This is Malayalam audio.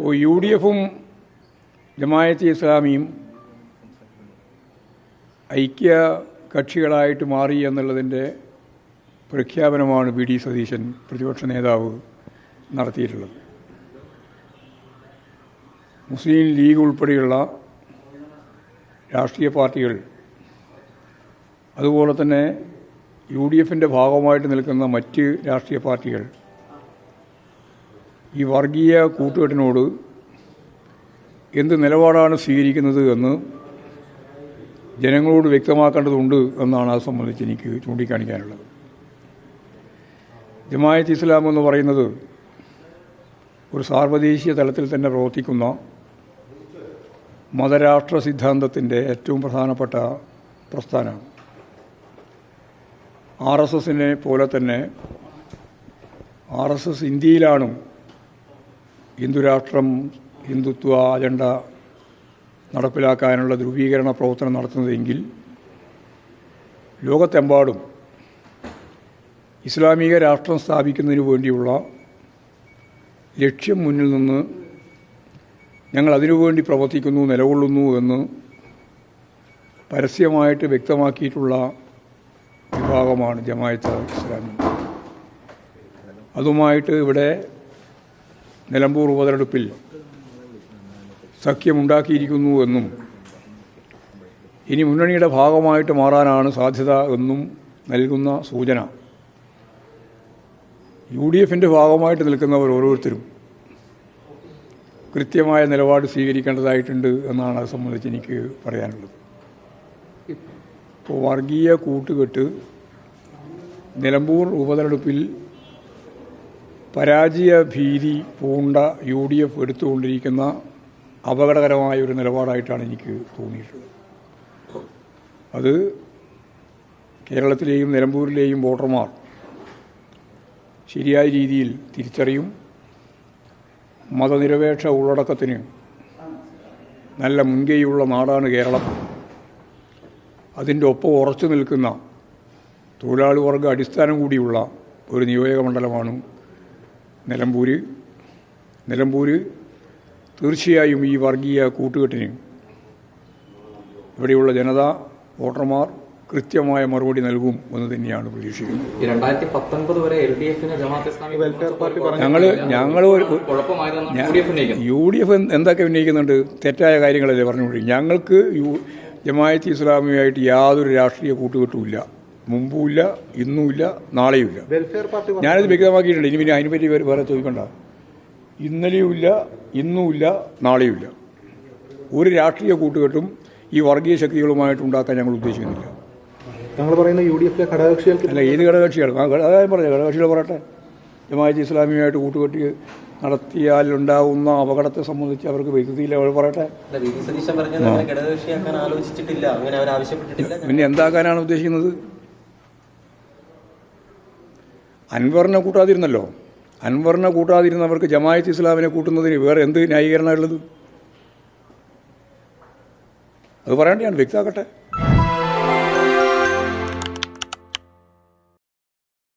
യു ഡി എഫും ജമായത്ത് ഇസ്ലാമിയും ഐക്യ കക്ഷികളായിട്ട് മാറി എന്നുള്ളതിന്റെ പ്രഖ്യാപനമാണ് വി ഡി സതീശൻ പ്രതിപക്ഷ നേതാവ് നടത്തിയിട്ടുള്ളത്. മുസ്ലിം ലീഗ് ഉൾപ്പെടെയുള്ള രാഷ്ട്രീയ പാർട്ടികൾ അതുപോലെ തന്നെ യു ഡി എഫിന്റെ ഭാഗമായിട്ട് നിൽക്കുന്ന മറ്റ് രാഷ്ട്രീയ പാർട്ടികൾ ഈ വർഗീയ കൂട്ടുകെട്ടിനോട് എന്ത് നിലപാടാണ് സ്വീകരിക്കുന്നത് എന്ന് ജനങ്ങളോട് വ്യക്തമാക്കേണ്ടതുണ്ട് എന്നാണ് അത് സംബന്ധിച്ച് എനിക്ക് ചൂണ്ടിക്കാണിക്കാനുള്ളത്. ജമായത്ത് ഇസ്ലാം എന്ന് പറയുന്നത് ഒരു സാർവദേശീയ തലത്തിൽ തന്നെ പ്രവർത്തിക്കുന്ന മതരാഷ്ട്ര സിദ്ധാന്തത്തിന്റെ ഏറ്റവും പ്രധാനപ്പെട്ട പ്രസ്ഥാനമാണ്. ആർ എസ് എസിനെ പോലെ തന്നെ ആർ എസ് എസ് ഇന്ത്യയിലാണ് ഹിന്ദുരാഷ്ട്രം ഹിന്ദുത്വ അജണ്ട നടപ്പിലാക്കാനുള്ള ധ്രുവീകരണ പ്രവർത്തനം നടത്തുന്നതെങ്കിൽ ലോകത്തെമ്പാടും ഇസ്ലാമിക രാഷ്ട്രം സ്ഥാപിക്കുന്നതിന് വേണ്ടിയുള്ള ലക്ഷ്യം മുന്നിൽ നിന്ന് ഞങ്ങൾ അതിനുവേണ്ടി പ്രവർത്തിക്കുന്നു നിലകൊള്ളുന്നു എന്ന് പരസ്യമായിട്ട് വ്യക്തമാക്കിയിട്ടുള്ള വിഭാഗമാണ് ജമായത്ത് ഇസ്ലാമി. അതുമായിട്ട് ഇവിടെ നിലമ്പൂർ ഉപതെരഞ്ഞെടുപ്പിൽ സഖ്യമുണ്ടാക്കിയിരിക്കുന്നു എന്നും ഇനി മുന്നണിയുടെ ഭാഗമായിട്ട് മാറാനാണ് സാധ്യത എന്നും നൽകുന്ന സൂചന. യു ഡി എഫിന്റെ ഭാഗമായിട്ട് നിൽക്കുന്നവർ ഓരോരുത്തരും കൃത്യമായ നിലപാട് സ്വീകരിക്കേണ്ടതായിട്ടുണ്ട് എന്നാണ് അത് സംബന്ധിച്ച് എനിക്ക് പറയാനുള്ളത്. ഇപ്പോൾ വർഗീയ കൂട്ടുകെട്ട് നിലമ്പൂർ ഉപതെരഞ്ഞെടുപ്പിൽ പരാജയ ഭീതി പൂണ്ട യു ഡി എഫ് എടുത്തുകൊണ്ടിരിക്കുന്ന അപകടകരമായ ഒരു നിലപാടായിട്ടാണ് എനിക്ക് തോന്നിയിട്ടുള്ളത്. അത് കേരളത്തിലെയും നിലമ്പൂരിലെയും വോട്ടർമാർ ശരിയായ രീതിയിൽ തിരിച്ചറിയും മതനിരപേക്ഷ ഉള്ളടക്കത്തിന് നല്ല മുൻകൈയുള്ള നാടാണ് കേരളം. അതിന്റെ ഒപ്പം ഉറച്ചു നിൽക്കുന്ന തൊഴിലാളി വർഗ അടിസ്ഥാനം കൂടിയുള്ള ഒരു നിയോജക മണ്ഡലമാണ് നിലമ്പൂർ നിലമ്പൂർ തീർച്ചയായും ഈ വർഗീയ കൂട്ടുകെട്ടിന് ഇവിടെയുള്ള ജനത വോട്ടർമാർ കൃത്യമായ മറുപടി നൽകും എന്ന് തന്നെയാണ് പ്രതീക്ഷിക്കുന്നത്. ഈ വരെ L D Islami welfare party ഞങ്ങൾ ഞങ്ങൾ U D F U D F എന്തൊക്കെ ഉന്നയിക്കുന്നുണ്ട്? തെറ്റായ കാര്യങ്ങളല്ലേ പറഞ്ഞുകൊണ്ടിരിക്കും ഞങ്ങൾക്ക് യു ജമായത്ത് ഇസ്ലാമിയുമായിട്ട് യാതൊരു രാഷ്ട്രീയ കൂട്ടുകെട്ടുമില്ല മുമ്പുമില്ല ഇന്നുമില്ല നാളെയുമില്ല. വെൽഫെയർ പാർട്ടി ഞാനത് വ്യക്തമാക്കിയിട്ടുണ്ട്. ഇനി പിന്നെ അതിനെപ്പറ്റി വേറെ വേറെ ചോദിക്കണ്ട. ഇന്നലെയുമില്ല ഇന്നുമില്ല നാളെയുമില്ല. ഒരു രാഷ്ട്രീയ കൂട്ടുകെട്ടും ഈ വർഗീയ ശക്തികളുമായിട്ട് ഉണ്ടാക്കാൻ ഞങ്ങൾ ഉദ്ദേശിക്കുന്നില്ല. ഞങ്ങൾ പറയുന്ന യു ഡി എഫിലെ ഘടകകക്ഷികൾക്ക് അല്ല ഏത് ഘടകകക്ഷികൾ ആ ഘട- അതായത് പറഞ്ഞു ഘടകകക്ഷികൾ പറയട്ടെ. ജമാഅത്ത് ഇസ്ലാമിയുമായിട്ട് കൂട്ടുകെട്ടി നടത്തിയാൽ ഉണ്ടാവുന്ന അപകടത്തെ സംബന്ധിച്ച് അവർക്ക് വൈദ്യുതിയില്ല അവർ പറയട്ടെ. പിന്നെ എന്താക്കാനാണ് ഉദ്ദേശിക്കുന്നത്? അൻവറിനെ കൂട്ടാതിരുന്നല്ലോ. അൻവറിനെ കൂട്ടാതിരുന്നവർക്ക് ജമായത്ത് ഇസ്ലാമിനെ കൂട്ടുന്നതിന് വേറെ എന്ത് ന്യായീകരണമുള്ളത് അത് പറയേണ്ടതാണ് വ്യക്തമാക്കട്ടെ.